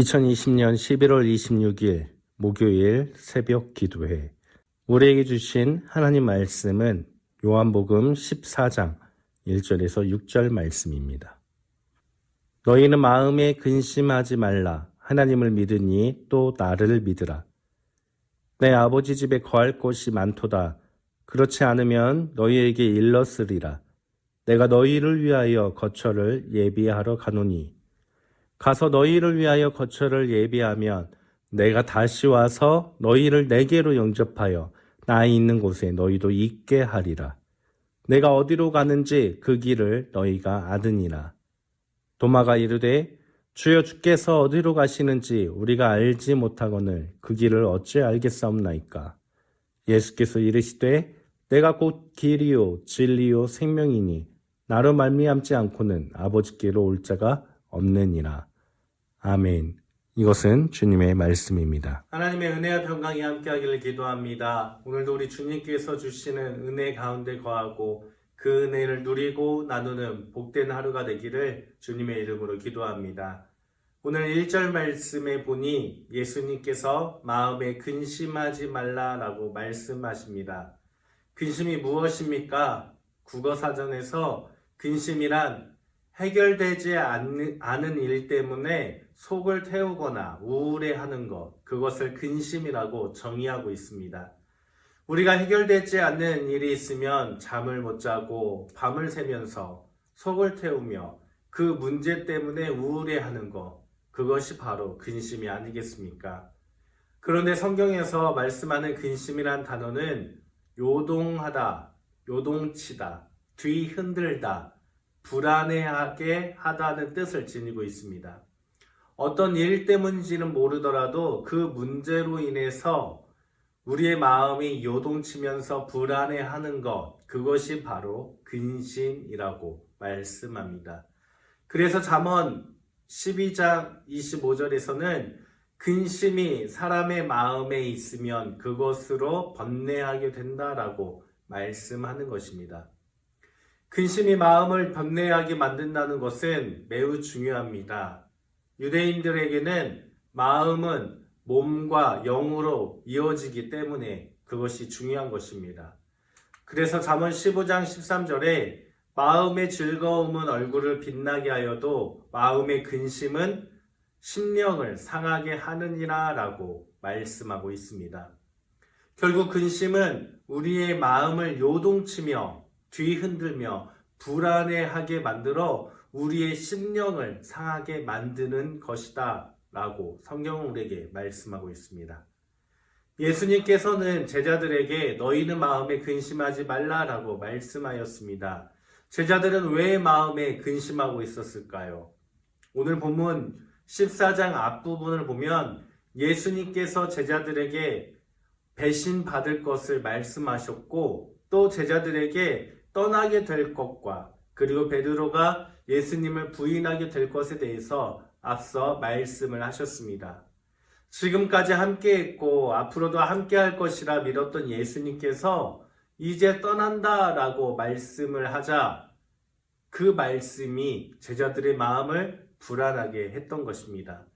2020년 11월 26일 목요일 새벽 기도회. 우리에게 주신 하나님 말씀은 요한복음 14장 1절에서 6절 말씀입니다. 너희는 마음에 근심하지 말라. 하나님을 믿으니 또 나를 믿으라. 내 아버지 집에 거할 곳이 많도다. 그렇지 않으면 너희에게 일렀으리라. 내가 너희를 위하여 거처를 예비하러 가노니. 가서 너희를 위하여 거처를 예비하면 내가 다시 와서 너희를 내게로 영접하여 나 있는 곳에 너희도 있게 하리라. 내가 어디로 가는지 그 길을 너희가 아느니라. 도마가 이르되 주여 주께서 어디로 가시는지 우리가 알지 못하거늘 그 길을 어찌 알겠사옵나이까. 예수께서 이르시되 내가 곧 길이요 진리요 생명이니 나로 말미암지 않고는 아버지께로 올 자가 없느니라. 아멘. 이것은 주님의 말씀입니다. 하나님의 은혜와 평강이 함께하기를 기도합니다. 오늘도 우리 주님께서 주시는 은혜 가운데 거하고 그 은혜를 누리고 나누는 복된 하루가 되기를 주님의 이름으로 기도합니다. 오늘 1절 말씀에 보니 예수님께서 마음에 근심하지 말라라고 말씀하십니다. 근심이 무엇입니까? 국어 사전에서 근심이란 해결되지 않은 일 때문에 속을 태우거나 우울해하는 것, 그것을 근심이라고 정의하고 있습니다. 우리가 해결되지 않는 일이 있으면 잠을 못 자고 밤을 새면서 속을 태우며 그 문제 때문에 우울해하는 것, 그것이 바로 근심이 아니겠습니까? 그런데 성경에서 말씀하는 근심이란 단어는 요동하다, 요동치다, 뒤흔들다, 불안해하게 하다는 뜻을 지니고 있습니다. 어떤 일 때문인지는 모르더라도 그 문제로 인해서 우리의 마음이 요동치면서 불안해하는 것, 그것이 바로 근심이라고 말씀합니다. 그래서 잠언 12장 25절에서는 근심이 사람의 마음에 있으면 그것으로 번뇌하게 된다라고 말씀하는 것입니다. 근심이 마음을 번뇌하게 만든다는 것은 매우 중요합니다. 유대인들에게는 마음은 몸과 영으로 이어지기 때문에 그것이 중요한 것입니다. 그래서 잠언 15장 13절에 마음의 즐거움은 얼굴을 빛나게 하여도 마음의 근심은 심령을 상하게 하느니라 라고 말씀하고 있습니다. 결국 근심은 우리의 마음을 요동치며 뒤흔들며 불안해하게 만들어 우리의 심령을 상하게 만드는 것이다 라고 성경은 우리에게 말씀하고 있습니다. 예수님께서는 제자들에게 너희는 마음에 근심하지 말라라고 말씀하였습니다. 제자들은 왜 마음에 근심하고 있었을까요? 오늘 본문 14장 앞부분을 보면 예수님께서 제자들에게 배신 받을 것을 말씀하셨고 또 제자들에게 떠나게 될 것과 그리고 베드로가 예수님을 부인하게 될 것에 대해서 앞서 말씀을 하셨습니다. 지금까지 함께 했고 앞으로도 함께 할 것이라 믿었던 예수님께서 이제 떠난다 라고 말씀을 하자 그 말씀이 제자들의 마음을 불안하게 했던 것입니다.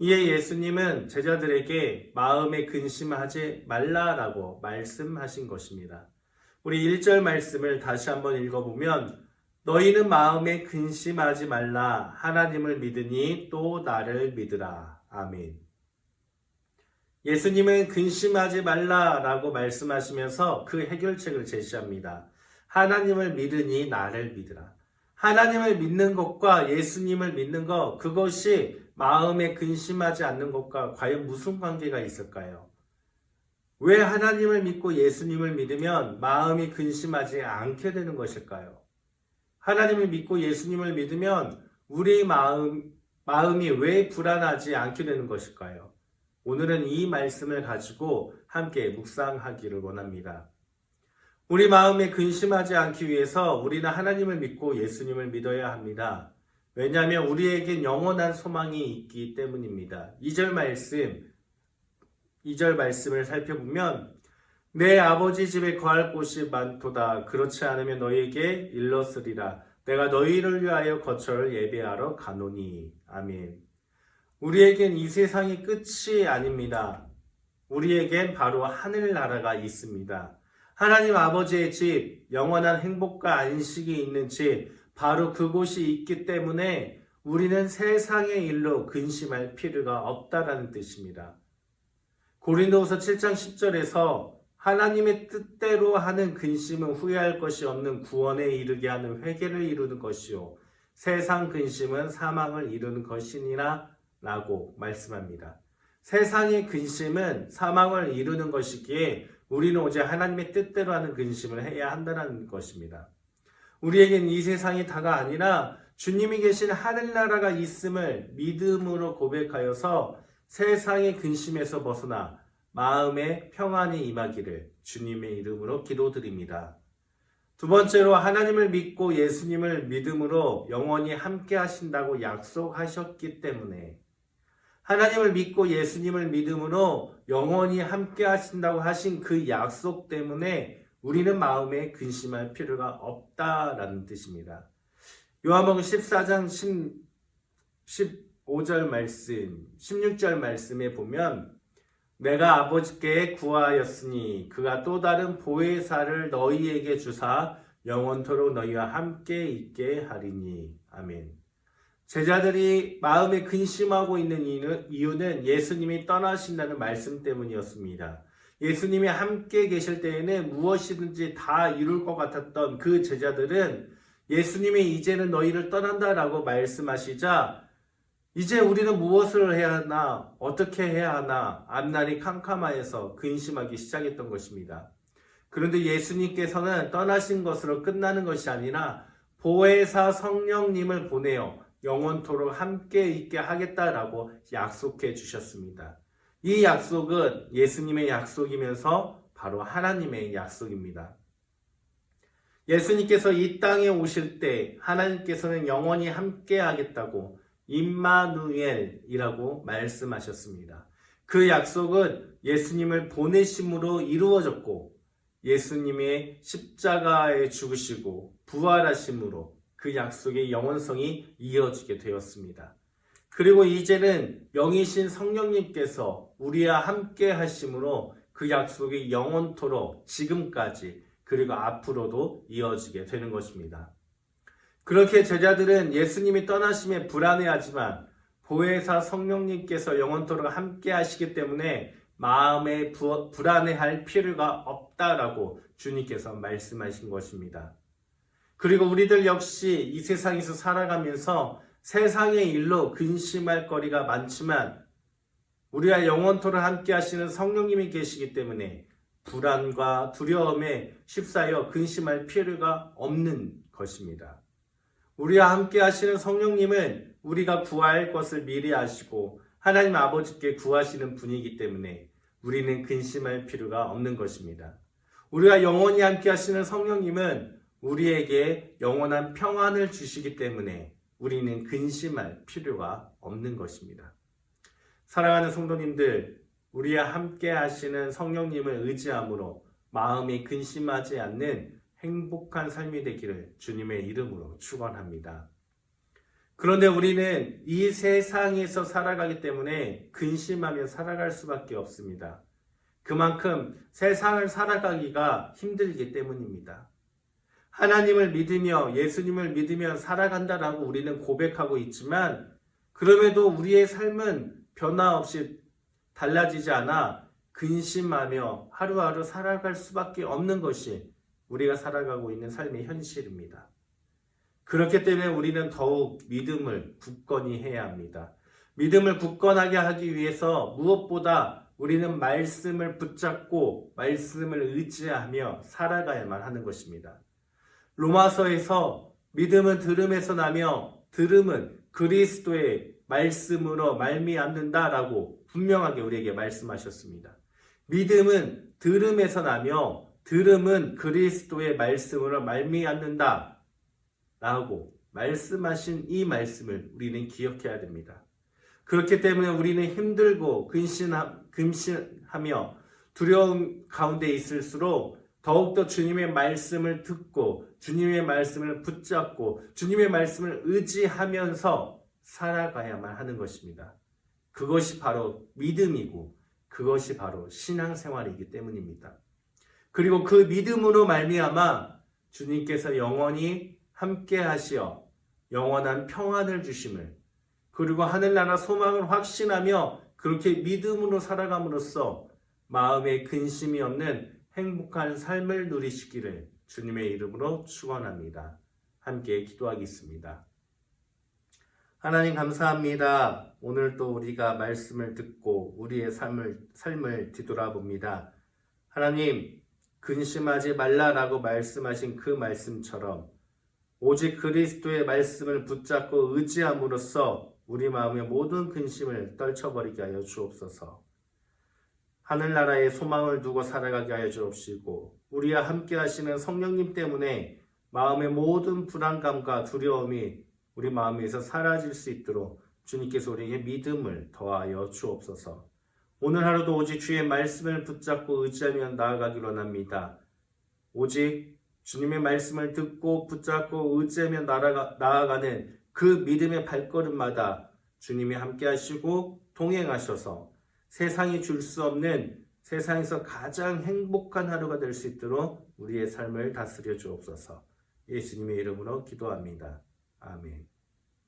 이에 예수님은 제자들에게 마음에 근심하지 말라라고 말씀하신 것입니다. 우리 1절 말씀을 다시 한번 읽어보면 너희는 마음에 근심하지 말라 하나님을 믿으니 또 나를 믿으라. 아멘. 예수님은 근심하지 말라라고 말씀하시면서 그 해결책을 제시합니다. 하나님을 믿으니 나를 믿으라. 하나님을 믿는 것과 예수님을 믿는 것, 그것이 마음에 근심하지 않는 것과 과연 무슨 관계가 있을까요? 왜 하나님을 믿고 예수님을 믿으면 마음이 근심하지 않게 되는 것일까요? 하나님을 믿고 예수님을 믿으면 우리 마음, 마음이 왜 불안하지 않게 되는 것일까요? 오늘은 이 말씀을 가지고 함께 묵상하기를 원합니다. 우리 마음에 근심하지 않기 위해서 우리는 하나님을 믿고 예수님을 믿어야 합니다. 왜냐하면 우리에겐 영원한 소망이 있기 때문입니다. 2절 말씀, 2절 말씀을 살펴보면 내 아버지 집에 거할 곳이 많도다. 그렇지 않으면 너희에게 일렀으리라. 내가 너희를 위하여 거처를 예배하러 가노니. 아멘. 우리에겐 이 세상이 끝이 아닙니다. 우리에겐 바로 하늘나라가 있습니다. 하나님 아버지의 집, 영원한 행복과 안식이 있는 집, 바로 그곳이 있기 때문에 우리는 세상의 일로 근심할 필요가 없다라는 뜻입니다. 고린도후서 7장 10절에서 하나님의 뜻대로 하는 근심은 후회할 것이 없는 구원에 이르게 하는 회개를 이루는 것이요 세상 근심은 사망을 이루는 것이니라 라고 말씀합니다. 세상의 근심은 사망을 이루는 것이기에 우리는 오직 하나님의 뜻대로 하는 근심을 해야 한다는 것입니다. 우리에겐 이 세상이 다가 아니라 주님이 계신 하늘나라가 있음을 믿음으로 고백하여서 세상의 근심에서 벗어나 마음의 평안이 임하기를 주님의 이름으로 기도드립니다. 두 번째로 하나님을 믿고 예수님을 믿음으로 영원히 함께 하신다고 약속하셨기 때문에 하나님을 믿고 예수님을 믿음으로 영원히 함께 하신다고 하신 그 약속 때문에 우리는 마음에 근심할 필요가 없다라는 뜻입니다. 요한복음 14장 10, 15절 말씀, 16절 말씀에 보면 내가 아버지께 구하였으니 그가 또 다른 보혜사를 너희에게 주사 영원토록 너희와 함께 있게 하리니 아멘. 제자들이 마음에 근심하고 있는 이유는 예수님이 떠나신다는 말씀 때문이었습니다. 예수님이 함께 계실 때에는 무엇이든지 다 이룰 것 같았던 그 제자들은 예수님이 이제는 너희를 떠난다라고 말씀하시자 이제 우리는 무엇을 해야 하나, 어떻게 해야 하나, 앞날이 캄캄하여서 근심하기 시작했던 것입니다. 그런데 예수님께서는 떠나신 것으로 끝나는 것이 아니라 보혜사 성령님을 보내어 영원토록 함께 있게 하겠다라고 약속해 주셨습니다. 이 약속은 예수님의 약속이면서 바로 하나님의 약속입니다. 예수님께서 이 땅에 오실 때 하나님께서는 영원히 함께 하겠다고 임마누엘이라고 말씀하셨습니다. 그 약속은 예수님을 보내심으로 이루어졌고 예수님의 십자가에 죽으시고 부활하심으로 그 약속의 영원성이 이어지게 되었습니다. 그리고 이제는 영이신 성령님께서 우리와 함께 하심으로 그 약속이 영원토록 지금까지 그리고 앞으로도 이어지게 되는 것입니다. 그렇게 제자들은 예수님이 떠나심에 불안해하지만 보혜사 성령님께서 영원토록 함께 하시기 때문에 마음에 부, 불안해할 필요가 없다라고 주님께서 말씀하신 것입니다. 그리고 우리들 역시 이 세상에서 살아가면서 세상의 일로 근심할 거리가 많지만 우리와 영원토록 함께 하시는 성령님이 계시기 때문에 불안과 두려움에 휩싸여 근심할 필요가 없는 것입니다. 우리와 함께 하시는 성령님은 우리가 구할 것을 미리 아시고 하나님 아버지께 구하시는 분이기 때문에 우리는 근심할 필요가 없는 것입니다. 우리가 영원히 함께 하시는 성령님은 우리에게 영원한 평안을 주시기 때문에 우리는 근심할 필요가 없는 것입니다. 사랑하는 성도님들, 우리와 함께 하시는 성령님을 의지함으로 마음이 근심하지 않는 행복한 삶이 되기를 주님의 이름으로 축원합니다. 그런데 우리는 이 세상에서 살아가기 때문에 근심하며 살아갈 수밖에 없습니다. 그만큼 세상을 살아가기가 힘들기 때문입니다. 하나님을 믿으며 예수님을 믿으며 살아간다라고 우리는 고백하고 있지만 그럼에도 우리의 삶은 변화 없이 달라지지 않아 근심하며 하루하루 살아갈 수밖에 없는 것이 우리가 살아가고 있는 삶의 현실입니다. 그렇기 때문에 우리는 더욱 믿음을 굳건히 해야 합니다. 믿음을 굳건하게 하기 위해서 무엇보다 우리는 말씀을 붙잡고 말씀을 의지하며 살아가야만 하는 것입니다. 로마서에서 믿음은 들음에서 나며 들음은 그리스도의 말씀으로 말미암는다라고 분명하게 우리에게 말씀하셨습니다. 믿음은 들음에서 나며 들음은 그리스도의 말씀으로 말미암는다. 라고 말씀하신 이 말씀을 우리는 기억해야 됩니다. 그렇기 때문에 우리는 힘들고 근심하며 두려움 가운데 있을수록 더욱더 주님의 말씀을 듣고 주님의 말씀을 붙잡고 주님의 말씀을 의지하면서 살아가야만 하는 것입니다. 그것이 바로 믿음이고 그것이 바로 신앙생활이기 때문입니다. 그리고 그 믿음으로 말미암아 주님께서 영원히 함께 하시어 영원한 평안을 주심을 그리고 하늘나라 소망을 확신하며 그렇게 믿음으로 살아감으로써 마음에 근심이 없는 행복한 삶을 누리시기를 주님의 이름으로 축원합니다. 함께 기도하겠습니다. 하나님 감사합니다. 오늘 또 우리가 말씀을 듣고 우리의 삶을 삶을 뒤돌아봅니다. 하나님 근심하지 말라라고 말씀하신 그 말씀처럼 오직 그리스도의 말씀을 붙잡고 의지함으로써 우리 마음의 모든 근심을 떨쳐버리게 하여 주옵소서. 하늘나라에 소망을 두고 살아가게 하여 주옵시고 우리와 함께 하시는 성령님 때문에 마음의 모든 불안감과 두려움이 우리 마음에서 사라질 수 있도록 주님께서 우리에게 믿음을 더하여 주옵소서. 오늘 하루도 오직 주의 말씀을 붙잡고 의지하며 나아가기로 원합니다. 오직 주님의 말씀을 듣고 붙잡고 의지하며 나아가, 나아가는 그 믿음의 발걸음마다 주님이 함께 하시고 동행하셔서 세상이 줄 수 없는 세상에서 가장 행복한 하루가 될 수 있도록 우리의 삶을 다스려 주옵소서. 예수님의 이름으로 기도합니다. 아멘.